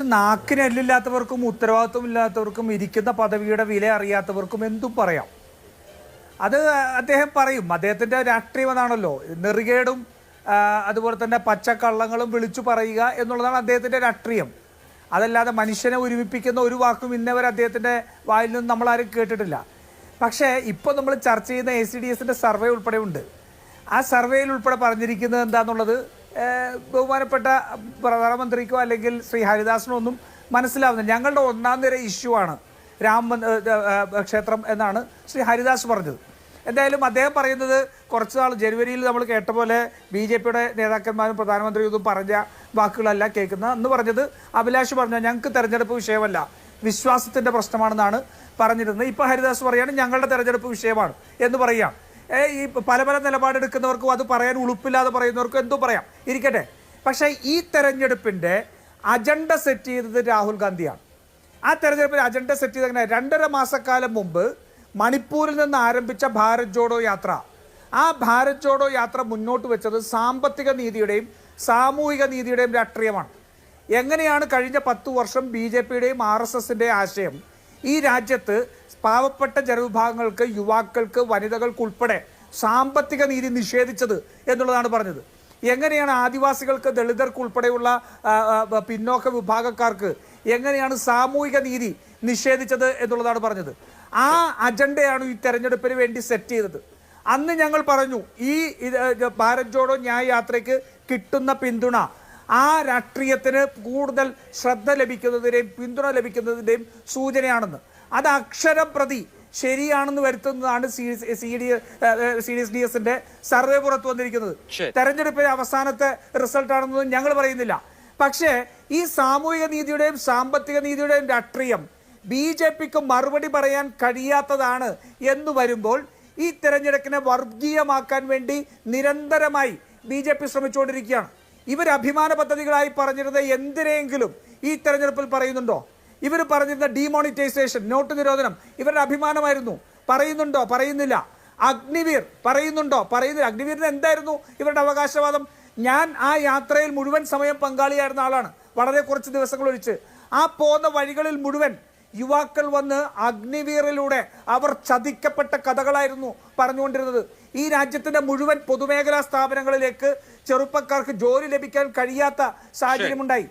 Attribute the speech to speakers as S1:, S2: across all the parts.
S1: നാക്കിന് എല്ലില്ലാത്തവർക്കും ഉത്തരവാദിത്വം ഇല്ലാത്തവർക്കും ഇരിക്കുന്ന പദവിയുടെ വില അറിയാത്തവർക്കും എന്തും പറയാം. അത് അദ്ദേഹം പറയും. അദ്ദേഹത്തിന്റെ രാഷ്ട്രീയം അതാണല്ലോ. നെറുകേടും അതുപോലെ തന്നെ പച്ചക്കള്ളങ്ങളും വിളിച്ചു പറയുക എന്നുള്ളതാണ് അദ്ദേഹത്തിന്റെ രാഷ്ട്രീയം. അതല്ലാതെ മനുഷ്യനെ ഒരുമിപ്പിക്കുന്ന ഒരു വാക്കും ഇന്നവർ അദ്ദേഹത്തിന്റെ വായിൽ നിന്ന് നമ്മൾ ആരും കേട്ടിട്ടില്ല. പക്ഷേ ഇപ്പോൾ നമ്മൾ ചർച്ച ചെയ്യുന്ന എ സി ഡി എസിന്റെ സർവേ ഉൾപ്പെടെ ഉണ്ട് ആ സർവേയിൽ ഉൾപ്പെടെ പറഞ്ഞിരിക്കുന്നത് എന്താന്നുള്ളത് ഏഹ്, ബഹുമാനപ്പെട്ട പ്രധാനമന്ത്രിക്കോ അല്ലെങ്കിൽ ശ്രീ ഹരിദാസിനോ ഒന്നും മനസ്സിലാവുന്നില്ല. ഞങ്ങളുടെ ഒന്നാം നിര ഇഷ്യൂ ആണ്. രാമ ക്ഷേത്രം എന്നാണ് ശ്രീ ഹരിദാസ് പറഞ്ഞത്. എന്തായാലും അദ്ദേഹം പറയുന്നത് കുറച്ച് നാൾ ജനുവരിയിൽ നമ്മൾ കേട്ട പോലെ ബി ജെ പിയുടെ നേതാക്കന്മാരും പ്രധാനമന്ത്രിയും ഒന്നും പറഞ്ഞ വാക്കുകളല്ല കേൾക്കുന്നത് അന്ന് പറഞ്ഞത് അഭിലാഷ് പറഞ്ഞു ഞങ്ങൾക്ക് തെരഞ്ഞെടുപ്പ് വിഷയമല്ല. വിശ്വാസത്തിന്റെ പ്രശ്നമാണെന്നാണ് പറഞ്ഞിരുന്നത്. ഇപ്പോൾ ഹരിദാസ് പറയുകയാണ് ഞങ്ങളുടെ തെരഞ്ഞെടുപ്പ് വിഷയമാണ് എന്ന് പറയാം ഏ, ഈ പല പല നിലപാടെടുക്കുന്നവർക്കും അത് പറയാൻ ഉളുപ്പില്ലാതെ പറയുന്നവർക്കും എന്തോ പറയാം. ഇരിക്കട്ടെ. പക്ഷേ ഈ തെരഞ്ഞെടുപ്പിന്റെ അജണ്ട സെറ്റ് ചെയ്തത് രാഹുൽ ഗാന്ധിയാണ്. ആ തെരഞ്ഞെടുപ്പിൽ അജണ്ട സെറ്റ് ചെയ്ത് അങ്ങനെ രണ്ടര മാസക്കാലം മുമ്പ് മണിപ്പൂരിൽ നിന്ന് ആരംഭിച്ച ഭാരത് ജോഡോ യാത്ര. ആ ഭാരത് ജോഡോ യാത്ര മുന്നോട്ട് വെച്ചത് സാമ്പത്തിക നീതിയുടെയും സാമൂഹിക നീതിയുടെയും രാഷ്ട്രീയമാണ്. എങ്ങനെയാണ് കഴിഞ്ഞ പത്തു വർഷം ബി ജെ പിയുടെയും ആർ എസ് ആശയം ഈ രാജ്യത്ത് പാവപ്പെട്ട ജനവിഭാഗങ്ങൾക്ക് യുവാക്കൾക്ക് വനിതകൾക്കുൾപ്പെടെ സാമ്പത്തിക നീതി നിഷേധിച്ചത് എന്നുള്ളതാണ് പറഞ്ഞത്. എങ്ങനെയാണ് ആദിവാസികൾക്ക് ദളിതർക്ക് ഉൾപ്പെടെയുള്ള പിന്നോക്ക വിഭാഗക്കാർക്ക് എങ്ങനെയാണ് സാമൂഹിക നീതി നിഷേധിച്ചത് എന്നുള്ളതാണ് പറഞ്ഞത്. ആ അജണ്ടയാണ് ഈ തെരഞ്ഞെടുപ്പിന് വേണ്ടി സെറ്റ് ചെയ്തത്. അന്ന് ഞങ്ങൾ പറഞ്ഞു ഈ ഭാരത് ജോഡോ ന്യായ യാത്രയ്ക്ക് കിട്ടുന്ന പിന്തുണ ആ രാഷ്ട്രീയത്തിന് കൂടുതൽ ശ്രദ്ധ ലഭിക്കുന്നതിന്റെയും പിന്തുണ ലഭിക്കുന്നതിന്റെയും സൂചനയാണെന്ന്. അത് അക്ഷരം പ്രതി ശരിയാണെന്ന് വരുത്തുന്നതാണ് C C D C D S D എസിന്റെ സർവേ പുറത്തു വന്നിരിക്കുന്നത്. തെരഞ്ഞെടുപ്പിലെ അവസാനത്തെ റിസൾട്ട് ആണെന്നൊന്നും ഞങ്ങൾ പറയുന്നില്ല. പക്ഷേ ഈ സാമൂഹിക നീതിയുടെയും സാമ്പത്തിക നീതിയുടെയും രാഷ്ട്രീയം ബി ജെ പിക്ക് മറുപടി പറയാൻ കഴിയാത്തതാണ് എന്ന് വരുമ്പോൾ ഈ തെരഞ്ഞെടുപ്പിനെ വർഗീയമാക്കാൻ വേണ്ടി നിരന്തരമായി ബി ജെ പി ശ്രമിച്ചുകൊണ്ടിരിക്കുകയാണ്. ഇവർ അഭിമാന പദ്ധതികളായി പറഞ്ഞിരുന്ന എന്തിനെങ്കിലും ഈ തെരഞ്ഞെടുപ്പിൽ പറയുന്നുണ്ടോ? ഇവർ പറഞ്ഞിരുന്ന ഡീമോണിറ്റൈസേഷൻ നോട്ട് നിരോധനം ഇവരുടെ അഭിമാനമായിരുന്നു. പറയുന്നുണ്ടോ? പറയുന്നില്ല. അഗ്നിവീർ പറയുന്നുണ്ടോ? പറയുന്നില്ല. അഗ്നിവീറിന് എന്തായിരുന്നു ഇവരുടെ അവകാശവാദം? ഞാൻ ആ യാത്രയിൽ മുഴുവൻ സമയം പങ്കാളിയായിരുന്ന ആളാണ്. വളരെ കുറച്ച് ദിവസങ്ങൾ ഒഴിച്ച് ആ പോകുന്ന വഴികളിൽ മുഴുവൻ യുവാക്കൾ വന്ന് അഗ്നിവീറിലൂടെ അവർ ചതിക്കപ്പെട്ട കഥകളായിരുന്നു പറഞ്ഞുകൊണ്ടിരുന്നത്. ഈ രാജ്യത്തിന്റെ മുഴുവൻ പൊതുമേഖലാ സ്ഥാപനങ്ങളിലേക്ക് ചെറുപ്പക്കാർക്ക് ജോലി ലഭിക്കാൻ കഴിയാത്ത സാഹചര്യമുണ്ടായി.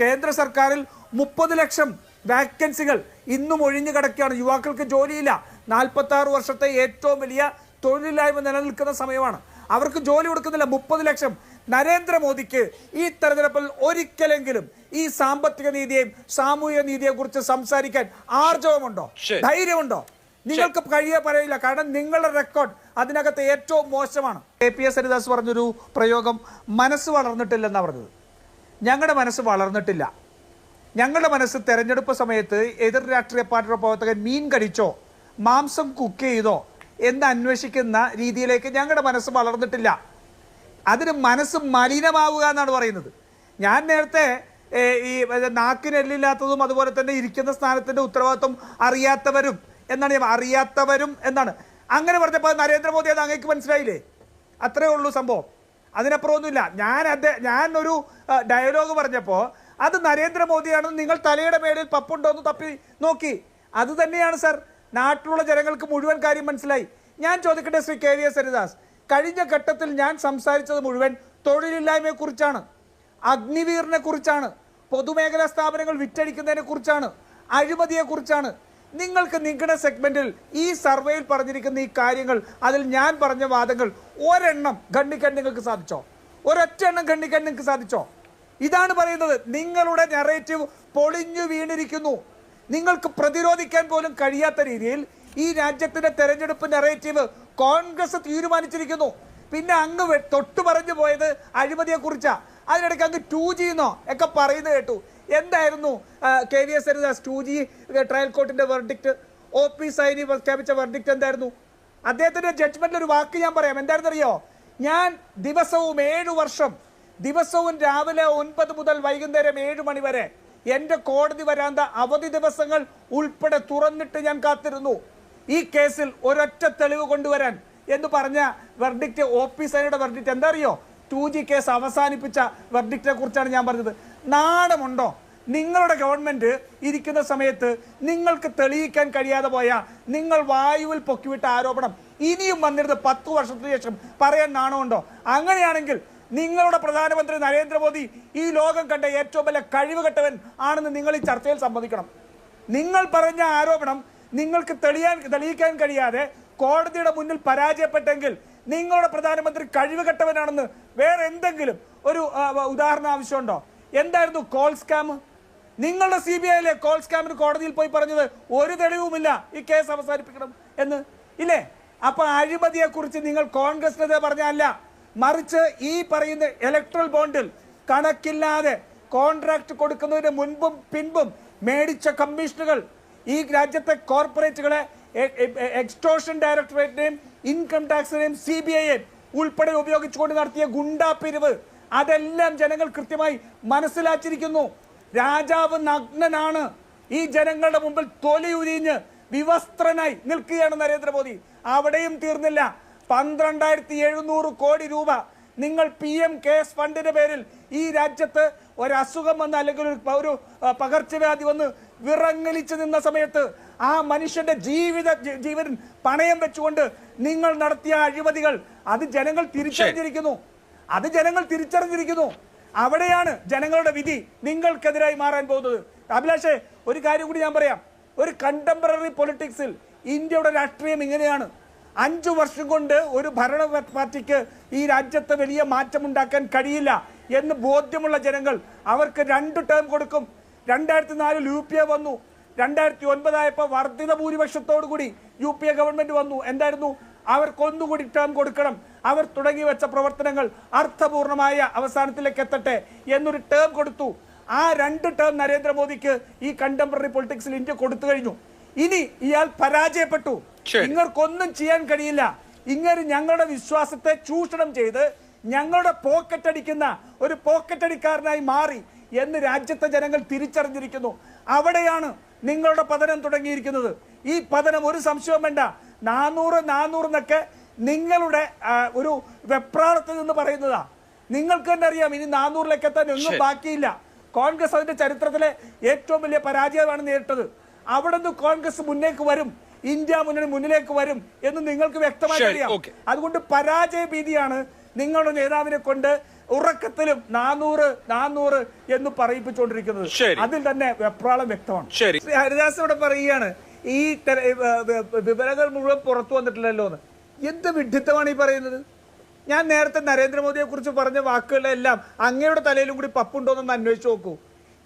S1: കേന്ദ്ര സർക്കാരിൽ മുപ്പത് ലക്ഷം വാക്കൻസികൾ ഇന്നും ഒഴിഞ്ഞു കിടക്കുകയാണ്. യുവാക്കൾക്ക് ജോലിയില്ല. നാൽപ്പത്തി ആറ് വർഷത്തെ ഏറ്റവും വലിയ തൊഴിലില്ലായ്മ നിലനിൽക്കുന്ന സമയമാണ്. അവർക്ക് ജോലി കൊടുക്കുന്നില്ല. മുപ്പത് ലക്ഷം. നരേന്ദ്രമോദിക്ക് ഈ തെരഞ്ഞെടുപ്പിൽ ഒരിക്കലെങ്കിലും ഈ സാമ്പത്തിക നീതിയെയും സാമൂഹിക നീതിയെ കുറിച്ച് സംസാരിക്കാൻ ആർജവമുണ്ടോ? ധൈര്യമുണ്ടോ? നിങ്ങൾക്ക് കഴിയ പറയില്ല. കാരണം നിങ്ങളുടെ റെക്കോർഡ് അതിനകത്ത് ഏറ്റവും മോശമാണ്. കെ. പി. എസ്. ഹരിദാസ് പറഞ്ഞൊരു പ്രയോഗം മനസ്സ് വളർന്നിട്ടില്ലെന്നാണ് പറഞ്ഞത്. ഞങ്ങളുടെ മനസ്സ് വളർന്നിട്ടില്ല. ഞങ്ങളുടെ മനസ്സ് തെരഞ്ഞെടുപ്പ് സമയത്ത് എതിർ രാഷ്ട്രീയ പാർട്ടിയുടെ പ്രവർത്തകൻ മീൻ കടിച്ചോ മാംസം കുക്ക് ചെയ്തോ എന്ന് അന്വേഷിക്കുന്ന രീതിയിലേക്ക് ഞങ്ങളുടെ മനസ്സ് വളർന്നിട്ടില്ല. അതിന് മനസ്സ് മലിനമാവുക എന്നാണ് പറയുന്നത്. ഞാൻ നേരത്തെ ഈ നാക്കിനെല്ലില്ലാത്തതും അതുപോലെ തന്നെ ഇരിക്കുന്ന സ്ഥാനത്തിന്റെ ഉത്തരവാദിത്വം അറിയാത്തവരും എന്നാണ് ഞാൻ അറിയാത്തവരും എന്നാണ്. അങ്ങനെ പറഞ്ഞപ്പോൾ നരേന്ദ്രമോദി അത് അങ്ങേക്ക് മനസ്സിലായില്ലേ? അത്രേ ഉള്ളൂ സംഭവം. അതിനപ്പുറമൊന്നുമില്ല. ഞാൻ അദ്ദേഹം ഞാൻ ഒരു ഡയലോഗ് പറഞ്ഞപ്പോൾ അത് നരേന്ദ്രമോദിയാണെന്ന് നിങ്ങൾ തലയുടെ മേളിൽ പപ്പുണ്ടോ എന്ന് തപ്പി നോക്കി. അത് തന്നെയാണ് സർ. നാട്ടിലുള്ള ജനങ്ങൾക്ക് മുഴുവൻ കാര്യം മനസ്സിലായി. ഞാൻ ചോദിക്കട്ടെ Shri K V S Haridas കഴിഞ്ഞ ഘട്ടത്തിൽ ഞാൻ സംസാരിച്ചത് മുഴുവൻ തൊഴിലില്ലായ്മയെ കുറിച്ചാണ് അഗ്നിവീറിനെ കുറിച്ചാണ് പൊതുമേഖലാ സ്ഥാപനങ്ങൾ വിറ്റഴിക്കുന്നതിനെ കുറിച്ചാണ് അഴിമതിയെ കുറിച്ചാണ്. നിങ്ങൾക്ക് നിങ്ങളുടെ സെഗ്മെന്റിൽ ഈ സർവേയിൽ പറഞ്ഞിരിക്കുന്ന ഈ കാര്യങ്ങൾ അതിൽ ഞാൻ പറഞ്ഞ വാദങ്ങൾ ഒരെണ്ണം ഖണ്ഡിക്കാൻ നിങ്ങൾക്ക് സാധിച്ചോ? ഒരൊറ്റ എണ്ണം ഖണ്ഡിക്കാൻ നിങ്ങൾക്ക് സാധിച്ചോ? ഇതാണ് പറയുന്നത്. നിങ്ങളുടെ നെറേറ്റീവ് പൊളിഞ്ഞു വീണിരിക്കുന്നു. നിങ്ങൾക്ക് പ്രതിരോധിക്കാൻ പോലും കഴിയാത്ത രീതിയിൽ ഈ രാജ്യത്തിന്റെ തെരഞ്ഞെടുപ്പ് നെറേറ്റീവ് കോൺഗ്രസ് തീരുമാനിച്ചിരിക്കുന്നു. പിന്നെ അങ്ങ് തൊട്ടു പറഞ്ഞു പോയത് അഴിമതിയെ കുറിച്ചാ അതിനിടയ്ക്ക് അങ്ങ് ടു ജിന്നോ ഒക്കെ പറയുന്നത് കേട്ടു. എന്തായിരുന്നു? K V S Haridas two G trial കോർട്ടിന്റെ verdict O P Saini പ്രഖ്യാപിച്ച വെർഡിക്റ്റ് എന്തായിരുന്നു? അദ്ദേഹത്തിന്റെ ജഡ്ജ്മെന്റിൽ ഒരു വാക്ക് ഞാൻ പറയാം. എന്തായിരുന്നു അറിയോ ഞാൻ ദിവസവും ഏഴു വർഷം ദിവസവും രാവിലെ ഒൻപത് മുതൽ വൈകുന്നേരം ഏഴ് മണി വരെ എന്റെ കോടതി വരാന്ത അവധി ദിവസങ്ങൾ ഉൾപ്പെടെ തുറന്നിട്ട് ഞാൻ കാത്തിരുന്നു. ഈ കേസിൽ ഒരൊറ്റ തെളിവ് കൊണ്ടുവരാൻ എന്ന് പറഞ്ഞ വെർഡിക്റ്റ് ഒ പി സൈനിയുടെ വെർഡിക്റ്റ് എന്താ അറിയോ ടു ജി കേസ് അവസാനിപ്പിച്ച വെർഡിക്റ്റിനെ കുറിച്ചാണ് ഞാൻ പറഞ്ഞത്. നാണമുണ്ടോ? നിങ്ങളുടെ ഗവൺമെന്റ് ഇരിക്കുന്ന സമയത്ത് നിങ്ങൾക്ക് തെളിയിക്കാൻ കഴിയാതെ പോയ നിങ്ങൾ വായുവിൽ പൊക്കിവിട്ട ആരോപണം ഇനിയും വന്നിരുന്ന് പത്ത് വർഷത്തിന് ശേഷം പറയാൻ നാണമുണ്ടോ? അങ്ങനെയാണെങ്കിൽ നിങ്ങളുടെ പ്രധാനമന്ത്രി നരേന്ദ്രമോദി ഈ ലോകം കണ്ട ഏറ്റവും വലിയ കഴിവുകെട്ടവൻ ആണെന്ന് നിങ്ങൾ ഈ ചർച്ചയിൽ സമ്മതിക്കണം. നിങ്ങൾ പറഞ്ഞ ആരോപണം നിങ്ങൾക്ക് തെളിയാൻ തെളിയിക്കാൻ കഴിയാതെ കോടതിയുടെ മുന്നിൽ പരാജയപ്പെട്ടെങ്കിൽ നിങ്ങളുടെ പ്രധാനമന്ത്രി കഴിവുകെട്ടവനാണെന്ന് വേറെ എന്തെങ്കിലും ഒരു ഉദാഹരണം ആവശ്യമുണ്ടോ? എന്തായിരുന്നു കോൾ സ്കാം? നിങ്ങളുടെ സി ബി ഐയിലെ കോൾ സ്കാമിന് കോടതിയിൽ പോയി പറഞ്ഞത് ഒരു തെളിവുമില്ല ഈ കേസ് അവസാനിപ്പിക്കണം എന്ന്. ഇല്ലേ? അപ്പൊ അഴിമതിയെ കുറിച്ച് നിങ്ങൾ കോൺഗ്രസിനെതിരെ പറഞ്ഞല്ല മറിച്ച് ഈ പറയുന്ന ഇലക്ട്രൽ ബോണ്ടിൽ കണക്കില്ലാതെ കോൺട്രാക്ട് കൊടുക്കുന്നതിന് മുൻപും പിൻപും മേടിച്ച കമ്മീഷനുകൾ ഈ രാജ്യത്തെ കോർപ്പറേറ്റുകളെ എക്സ്റ്റോഷൻ ഡയറക്ടറേറ്റിനെയും ഇൻകം ടാക്സിനെയും സി ബി ഐയെയും ഉൾപ്പെടെ ഉപയോഗിച്ചുകൊണ്ട് നടത്തിയ ഗുണ്ടാപ്പിരിവ് അതെല്ലാം ജനങ്ങൾ കൃത്യമായി മനസ്സിലാച്ചിരിക്കുന്നു. രാജാവ് നഗ്നനാണ്. ഈ ജനങ്ങളുടെ മുമ്പിൽ തൊലി ഉരിഞ്ഞ് വിവസ്ത്രനായി നിൽക്കുകയാണ് നരേന്ദ്രമോദി. അവിടെയും തീർന്നില്ല. പന്ത്രണ്ടായിരത്തി എഴുന്നൂറ് കോടി രൂപ നിങ്ങൾ പി എം കെയർസ് ഫണ്ടിന്റെ പേരിൽ ഈ രാജ്യത്ത് ഒരു വന്ന് അല്ലെങ്കിൽ ഒരു പകർച്ചവ്യാധി വന്ന് വിറങ്ങലിച്ച് നിന്ന സമയത്ത് ആ മനുഷ്യന്റെ ജീവിത ജീവൻ പണയം വെച്ചുകൊണ്ട് നിങ്ങൾ നടത്തിയ അഴിമതികൾ അത് ജനങ്ങൾ തിരിച്ചറിഞ്ഞിരിക്കുന്നു. അത് ജനങ്ങൾ തിരിച്ചറിഞ്ഞിരിക്കുന്നു. അവിടെയാണ് ജനങ്ങളുടെ വിധി നിങ്ങൾക്കെതിരായി മാറാൻ പോകുന്നത്. അഭിലാഷേ ഒരു കാര്യം കൂടി ഞാൻ പറയാം. ഒരു കണ്ടംപററി പൊളിറ്റിക്സിൽ ഇന്ത്യയുടെ രാഷ്ട്രീയം ഇങ്ങനെയാണ്. അഞ്ചു വർഷം കൊണ്ട് ഒരു ഭരണ പാർട്ടിക്ക് ഈ രാജ്യത്ത് വലിയ മാറ്റമുണ്ടാക്കാൻ കഴിയില്ല എന്ന് ബോധ്യമുള്ള ജനങ്ങൾ അവർക്ക് രണ്ട് ടേം കൊടുക്കും. രണ്ടായിരത്തി നാലിൽ യു പി എ വന്നു. രണ്ടായിരത്തി ഒൻപതായപ്പോൾ വർദ്ധിത ഭൂരിപക്ഷത്തോടു കൂടി യു പി എ ഗവൺമെന്റ് വന്നു. എന്തായിരുന്നു? അവർക്ക് ഒന്നുകൂടി ടേം കൊടുക്കണം. അവർ തുടങ്ങി വെച്ച പ്രവർത്തനങ്ങൾ അർത്ഥപൂർണമായ അവസാനത്തിലേക്ക് എത്തട്ടെ എന്നൊരു ടേം കൊടുത്തു. ആ രണ്ട് ടേം നരേന്ദ്രമോദിക്ക് ഈ കണ്ടംപററി പൊളിറ്റിക്സിൽ ഇന്ത്യ കൊടുത്തു കഴിഞ്ഞു. ഇനി ഇയാൾ പരാജയപ്പെട്ടു. നിങ്ങൾക്കൊന്നും ചെയ്യാൻ കഴിയില്ല. ഇങ്ങനെ ഞങ്ങളുടെ വിശ്വാസത്തെ ചൂഷണം ചെയ്ത് ഞങ്ങളുടെ പോക്കറ്റ് അടിക്കുന്ന ഒരു പോക്കറ്റ് അടിക്കാരനായി മാറി എന്ന് രാജ്യത്തെ ജനങ്ങൾ തിരിച്ചറിഞ്ഞിരിക്കുന്നു. അവിടെയാണ് നിങ്ങളുടെ പതനം തുടങ്ങിയിരിക്കുന്നത്. ഈ പതനം ഒരു സംശയവും വേണ്ട. നാനൂറ് നാനൂറ് എന്നൊക്കെ നിങ്ങളുടെ ഒരു വെപ്രാളത്തിൽ നിന്ന് പറയുന്നതാ. നിങ്ങൾക്ക് തന്നെ അറിയാം ഇനി നാനൂറിലേക്ക് എത്താൻ ഒന്നും ബാക്കിയില്ല. കോൺഗ്രസ് അതിന്റെ ചരിത്രത്തിലെ ഏറ്റവും വലിയ പരാജയമാണ് നേരിട്ടത്. അവിടെ നിന്ന് കോൺഗ്രസ് മുന്നേക്ക് വരും ഇന്ത്യ മുന്നണി മുന്നിലേക്ക് വരും എന്ന് നിങ്ങൾക്ക് വ്യക്തമായി അറിയാം. അതുകൊണ്ട് പരാജയ ഭീതിയാണ് നിങ്ങളുടെ നേതാവിനെ കൊണ്ട് ഉറക്കത്തിലും നാനൂറ് നാനൂറ് എന്ന് പറയിപ്പിച്ചുകൊണ്ടിരിക്കുന്നത്. അതിൽ തന്നെ വെപ്രാളം വ്യക്തമാണ്.
S2: ശ്രീ
S1: ഹരിദാസ് ഇവിടെ പറയുകയാണ് ഈ വിവരങ്ങൾ മുഴുവൻ പുറത്തു വന്നിട്ടില്ലല്ലോ എന്ന്. എന്ത് വിഡ്ഢിത്തമാണ് ഈ പറയുന്നത്? ഞാൻ നേരത്തെ നരേന്ദ്രമോദിയെ കുറിച്ച് പറഞ്ഞ വാക്കുകളെല്ലാം അങ്ങയുടെ തലയിലും കൂടി പപ്പുണ്ടോന്നൊന്ന് അന്വേഷിച്ച് നോക്കൂ.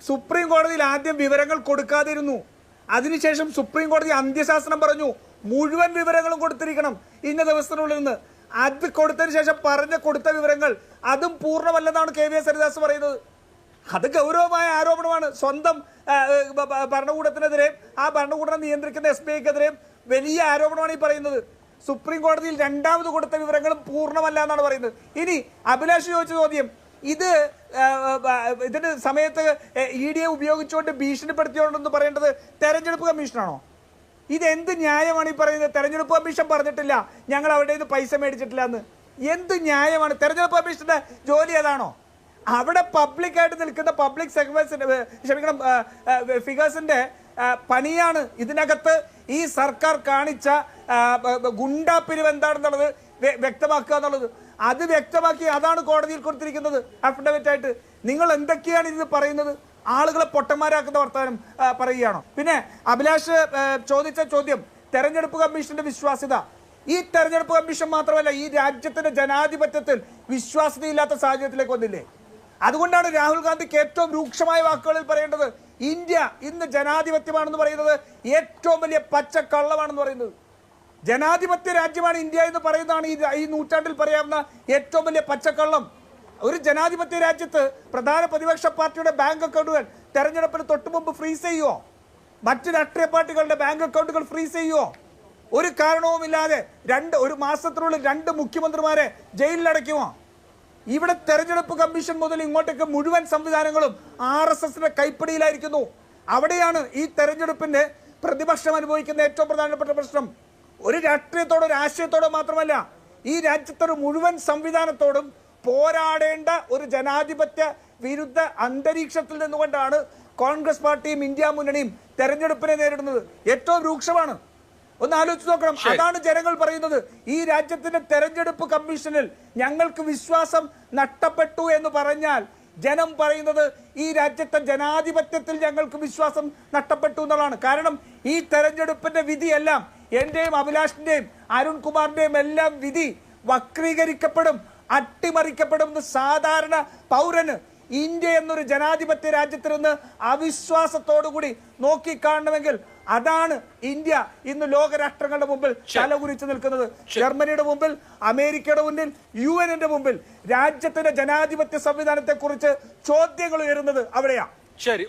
S1: സുപ്രീം കോടതിയിൽ ആദ്യം വിവരങ്ങൾ കൊടുക്കാതിരുന്നു. അതിനുശേഷം സുപ്രീം കോടതി അന്ത്യശാസനം പറഞ്ഞു മുഴുവൻ വിവരങ്ങളും കൊടുത്തിരിക്കണം ഇന്ന ദിവസത്തിനുള്ളിൽ നിന്ന്. അത് കൊടുത്തതിന് ശേഷം പറഞ്ഞ കൊടുത്ത വിവരങ്ങൾ അതും പൂർണമല്ലെന്നാണ് കെ വി എസ് ഹരിദാസ് പറയുന്നത്. അത് ഗൗരവമായ ആരോപണമാണ്. സ്വന്തം ആ, ഏ, ഭ- ഭ- ഭരണകൂടത്തിനെതിരെയും ആ ഭരണകൂടം നിയന്ത്രിക്കുന്ന എസ് ബി ഐക്കെതിരെയും വലിയ ആരോപണമാണ് ഈ പറയുന്നത്. സുപ്രീം കോടതിയിൽ രണ്ടാമത് കൊടുത്ത വിവരങ്ങളും പൂർണമല്ല എന്നാണ് പറയുന്നത്. ഇനി അഭിലാഷ് ചോദിച്ച ചോദ്യം ഇത് ഇതിന് സമയത്ത് ഇ ഡി എ ഉപയോഗിച്ചുകൊണ്ട് ഭീഷണിപ്പെടുത്തിയോണ്ടെന്ന് പറയേണ്ടത് തെരഞ്ഞെടുപ്പ് കമ്മീഷനാണോ? ഇത് എന്ത് ന്യായമാണ് ഈ പറയുന്നത്? തെരഞ്ഞെടുപ്പ് കമ്മീഷൻ പറഞ്ഞിട്ടില്ല. ഞങ്ങൾ അവിടെ നിന്ന് പൈസ മേടിച്ചിട്ടില്ല എന്ന്. എന്ത് ന്യായമാണ്? തെരഞ്ഞെടുപ്പ് കമ്മീഷന്റെ ജോലി അതാണോ അവിടെ പബ്ലിക്കായിട്ട് നിൽക്കുന്ന പബ്ലിക് സെഗ്മെന്റ്സിന്റെ ക്ഷമിക്കണം ഫിഗേഴ്സിന്റെ പണിയാണ് ഇതിനകത്ത് ഈ സർക്കാർ കാണിച്ച ഗുണ്ടാപ്പിരിവ് എന്താണെന്നുള്ളത് വ്യക്തമാക്കുക എന്നുള്ളത്. അത് വ്യക്തമാക്കി അതാണ് കോടതിയിൽ കൊടുത്തിരിക്കുന്നത് അഫിഡവിറ്റ് ആയിട്ട്. നിങ്ങൾ എന്തൊക്കെയാണ് ഇത് പറയുന്നത്? ആളുകളെ പൊട്ടന്മാരാക്കുന്ന വർത്തമാനം പറയുകയാണോ? പിന്നെ അഭിലാഷ് ചോദിച്ച ചോദ്യം തെരഞ്ഞെടുപ്പ് കമ്മീഷന്റെ വിശ്വാസ്യത. ഈ തെരഞ്ഞെടുപ്പ് കമ്മീഷൻ മാത്രമല്ല ഈ രാജ്യത്തിന്റെ ജനാധിപത്യത്തിൽ വിശ്വാസ്യതയില്ലാത്ത സാഹചര്യത്തിലേക്ക് വന്നില്ലേ? അതുകൊണ്ടാണ് രാഹുൽ ഗാന്ധിക്ക് ഏറ്റവും രൂക്ഷമായ വാക്കുകളിൽ പറയേണ്ടത്. ഇന്ത്യ ഇന്ന് ജനാധിപത്യമാണെന്ന് പറയുന്നത് ഏറ്റവും വലിയ പച്ചക്കള്ളമാണെന്ന് പറയുന്നത്. ജനാധിപത്യ രാജ്യമാണ് ഇന്ത്യ എന്ന് പറയുന്നതാണ് ഈ ഈ നൂറ്റാണ്ടിൽ പറയാവുന്ന ഏറ്റവും വലിയ പച്ചക്കള്ളം. ഒരു ജനാധിപത്യ രാജ്യത്ത് പ്രധാന പ്രതിപക്ഷ പാർട്ടിയുടെ ബാങ്ക് അക്കൗണ്ടുകൾ തെരഞ്ഞെടുപ്പിന് തൊട്ടു മുമ്പ് ഫ്രീസ് ചെയ്യുമോ മറ്റ് രാഷ്ട്രീയ പാർട്ടികളുടെ ബാങ്ക് അക്കൗണ്ടുകൾ ഫ്രീസ് ചെയ്യുമോ ഒരു കാരണവുമില്ലാതെ രണ്ട് ഒരു മാസത്തിനുള്ളിൽ രണ്ട് മുഖ്യമന്ത്രിമാരെ ജയിലിലടയ്ക്കുമോ ഇവിടെ തെരഞ്ഞെടുപ്പ് കമ്മീഷൻ മുതൽ ഇങ്ങോട്ടേക്ക് മുഴുവൻ സംവിധാനങ്ങളും ആർ എസ് എസിന്റെ കൈപ്പിടിയിലായിരിക്കുന്നു. അവിടെയാണ് ഈ തെരഞ്ഞെടുപ്പിന്റെ പ്രതിപക്ഷം അനുഭവിക്കുന്ന ഏറ്റവും പ്രധാനപ്പെട്ട പ്രശ്നം. ഒരു രാഷ്ട്രീയത്തോടോ ഒരു ആശയത്തോടോ മാത്രമല്ല ഈ രാജ്യത്തൊരു മുഴുവൻ സംവിധാനത്തോടും പോരാടേണ്ട ഒരു ജനാധിപത്യ വിരുദ്ധ അന്തരീക്ഷത്തിൽ നിന്നുകൊണ്ടാണ് കോൺഗ്രസ് പാർട്ടിയും ഇന്ത്യ മുന്നണിയും തെരഞ്ഞെടുപ്പിനെ നേരിടുന്നത്. ഏറ്റവും രൂക്ഷമാണ്. ഒന്ന് ആലോചിച്ച് നോക്കണം. അതാണ് ജനങ്ങൾ പറയുന്നത്. ഈ രാജ്യത്തിന്റെ തെരഞ്ഞെടുപ്പ് കമ്മീഷനിൽ ഞങ്ങൾക്ക് വിശ്വാസം നഷ്ടപ്പെട്ടു എന്ന് പറഞ്ഞാൽ ജനം പറയുന്നത് ഈ രാജ്യത്തെ ജനാധിപത്യത്തിൽ ഞങ്ങൾക്ക് വിശ്വാസം നഷ്ടപ്പെട്ടു എന്നുള്ളതാണ്. കാരണം ഈ തെരഞ്ഞെടുപ്പിന്റെ വിധിയെല്ലാം എന്റെയും അഭിലാഷിന്റെയും അരുൺകുമാറിന്റെയും എല്ലാം വിധി വക്രീകരിക്കപ്പെടും അട്ടിമറിക്കപ്പെടും എന്ന് സാധാരണ പൗരന് ഇന്ത്യ എന്നൊരു ജനാധിപത്യ രാജ്യത്തിൽ നിന്ന് അവിശ്വാസത്തോടുകൂടി നോക്കിക്കാണണമെങ്കിൽ അതാണ് ഇന്ത്യ ഇന്ന് ലോകരാഷ്ട്രങ്ങളുടെ മുമ്പിൽ തലകുരിച്ചു നിൽക്കുന്നത്. ജർമ്മനിയുടെ മുമ്പിൽ അമേരിക്കയുടെ മുന്നിൽ യു എന്നിന്റെ മുമ്പിൽ രാജ്യത്തിന്റെ ജനാധിപത്യ സംവിധാനത്തെ കുറിച്ച് ചോദ്യങ്ങൾ ഉയരുന്നത് അവിടെയാണ്
S2: ശരി.